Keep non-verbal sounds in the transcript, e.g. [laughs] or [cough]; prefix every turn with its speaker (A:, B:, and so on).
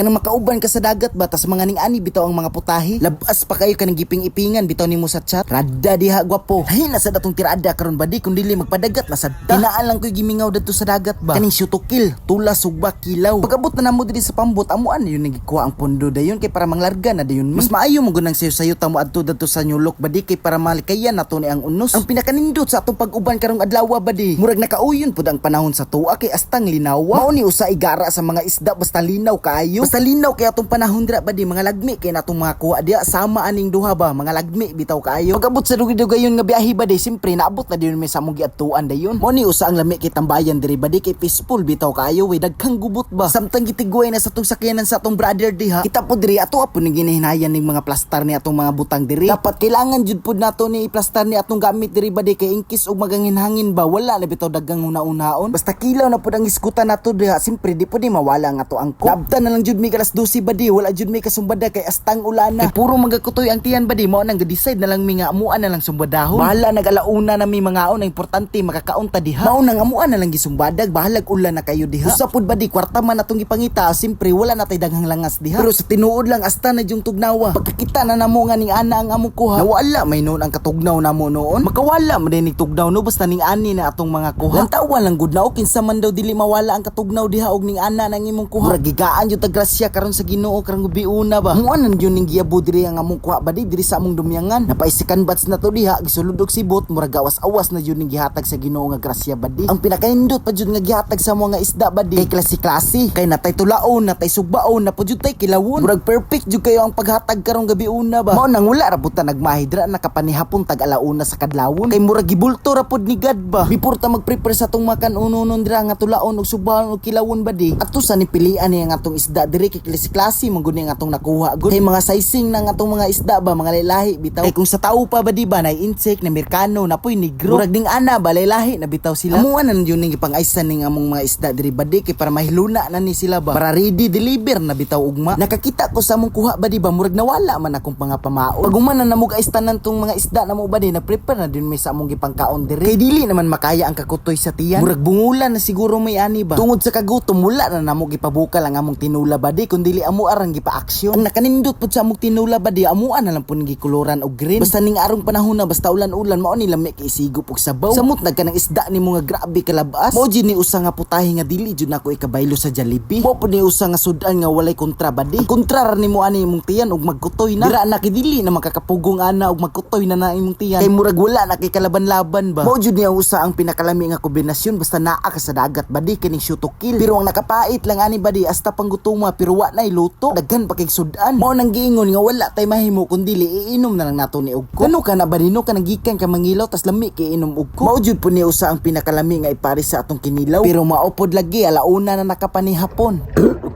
A: kanang makauban ka sa dagat ba tas mga ning ani bitaw ang mga putahe? Labas pa kayo kanang giping ipingan bitaw nimo sa chat. Radda diha gwapo. Hay na sa datong tirada karon ba di kun dili magpadagat na sa tinaan lang koy gimingaw dadto sa dagat ba? Kaning syutukil tula sugba kilaw. Pagabot na namo diri sa pambot amuan yun nagikuha ang pondo dayon kay para manglarga na dayon mas maayo mo gunang sayo sayo tamo adto dadto sa nyulok ba di kay para malikayan nato ni ang unos. Ang pinakanindot sa atong pag-uban karong adlaw ba di murag nakauyon pud ang panahon sa tuwa kay astang linawa. Mao ni usa igara sa mga isda basta linaw kaayo basta linaw kay atong panahon dira ba di? Mga lagmi kay natong mga kuha diha sama aning duha ba? Mga lagmi bitaw kaayo. Pagabot sa dugi-dugayon nga biyahe ba di? Simpre naabot na diyon may sa mong giatuan dayon. Ni usa ang lami kay tambayan diri ba di? Kay peaceful bitaw kaayo. Way daghang gubot ba? Samtang gitigway na sa tong sakyanan sa atong brother diha. Kita po diri ato apo ni ginahinayan ning mga plastar ni atong mga butang diri. Dapat kailangan jud pud nato ni plastar ni atong gamit diri ba di? Kay inkis og magangin-hangin ba wala na bitaw daghang una-unaon. Basta kilaw na pud ang iskutan nato diha. Simpre di pud di mawala nga to ang labtan na lang jud mi kalas 12 ba di wala jud mi kasumbada kay astang ulana. Kay puro magakutoy ang tiyan ba di mao nang decide na lang mi nga amuan na lang sumbadahon. Bahala nagalauna na mi mga on importante makakaunta diha. Mao nang amuan na lang gisumbadag bahalag ulan na kayo diha. Usa pud ba di kwarta man atong ipangita simpre wala na tay daghang langas diha. Pero sa tinuod lang asta na yung tugnawa. Pagkakita na namo nga ning ana ang among kuha. Nawala may noon ang katugnaw namo noon. Makawala man ning tugnaw no? Basta ning ani na atong mga kuha. Lantawan lang gud na kinsa man daw dili mawala ang katugnaw diha og ning ana nang imong kuha. Gigaan yung tagrasya karon sa Ginoo karong biuna ba? Muanan yun ning giyabo diri ang among kuha ba di? Diri sa among dumyangan. Napaisikan bats na to diha gisulod og sibot murag awas-awas na yun ning gihatag sa Ginoo nga grasya ba di? Ang pinakaindot pa jud nga gihatag sa mga isda ba di? Kay klase-klase kay natay tulaon natay sugbaon na pud tay kilawon. Murag perfect jud kayo ang paghatag karong gabi una ba? Mao nang wala ra buta nagmahidra nakapanihapon tag alauna sa kadlawon. Kay murag gibulto ra pud ni God ba? Before ta mag-prepare sa tong makan ununon dira nga tulaon og sugbaon og kilawon ba di? Ato sa nipilian ni ang atong isda diri kay klase-klase man gud ang atong nakuha. Gud kay mga sizing ng atong mga isda ba mga lahi bitaw. Kay kung sa tao pa ba di ba na insect na merkano na poy negro. Murag ding ana ba lahi na bitaw sila. Amuan na yun ning ipang-aysan ning among mga isda diri ba di kay para mahiluna na ni sila ba? Para ready deliver na bitaw ugma. Nakakita ko sa among kuha ba di ba murag nawala man akong pangapamao pag na namug aistanan tong mga isda na mo ba di na-prepare na din may sa among gipangkaon diri. Kay dili naman makaya ang kakutoy sa tiyan. Murag bungulan na siguro may ani ba? Tungod sa kagutom wala na namo gipabukal ang among tinula ba di kun dili amo arang gipa-aksyon. Ang nakanindot pud sa among tinula ba di amuan na lang pud gikuluran og green. Basta ning arong panahon na basta ulan-ulan mao ni lami kay isigop og sabaw. Samot nagkanang isda ni mga grabe kalabas. Mo ni usa nga putahe nga dili jud nako ikabaylo sa Jollibee. Mo pud ni usa nga sudan nga walay kontra ba di kontra ra nimo ani imong tiyan og magkutoy na. Dira na kay dili na makakapugong ana og magkutoy na na imong tiyan. Kay murag wala na kay kalaban-laban ba? Mo jud ni ang usa ang pinakalami nga kombinasyon basta naa ka sa dagat ba di kining shoot to kill. Pero ang nakapait lang ani ba di hasta panggutuma pero wa nay luto. Daghan pa kay sudan. Mo nang giingon nga wala tay mahimo kun dili iinom na lang nato ni ugko. Kano ka na ba nino ka nagikan ka mangilaw tas lami kay inom ugko. Mao jud po ni usa ang pinakalami nga ipari sa atong kinilaw. Pero maupod lagi alauna na nakapanihapon [laughs]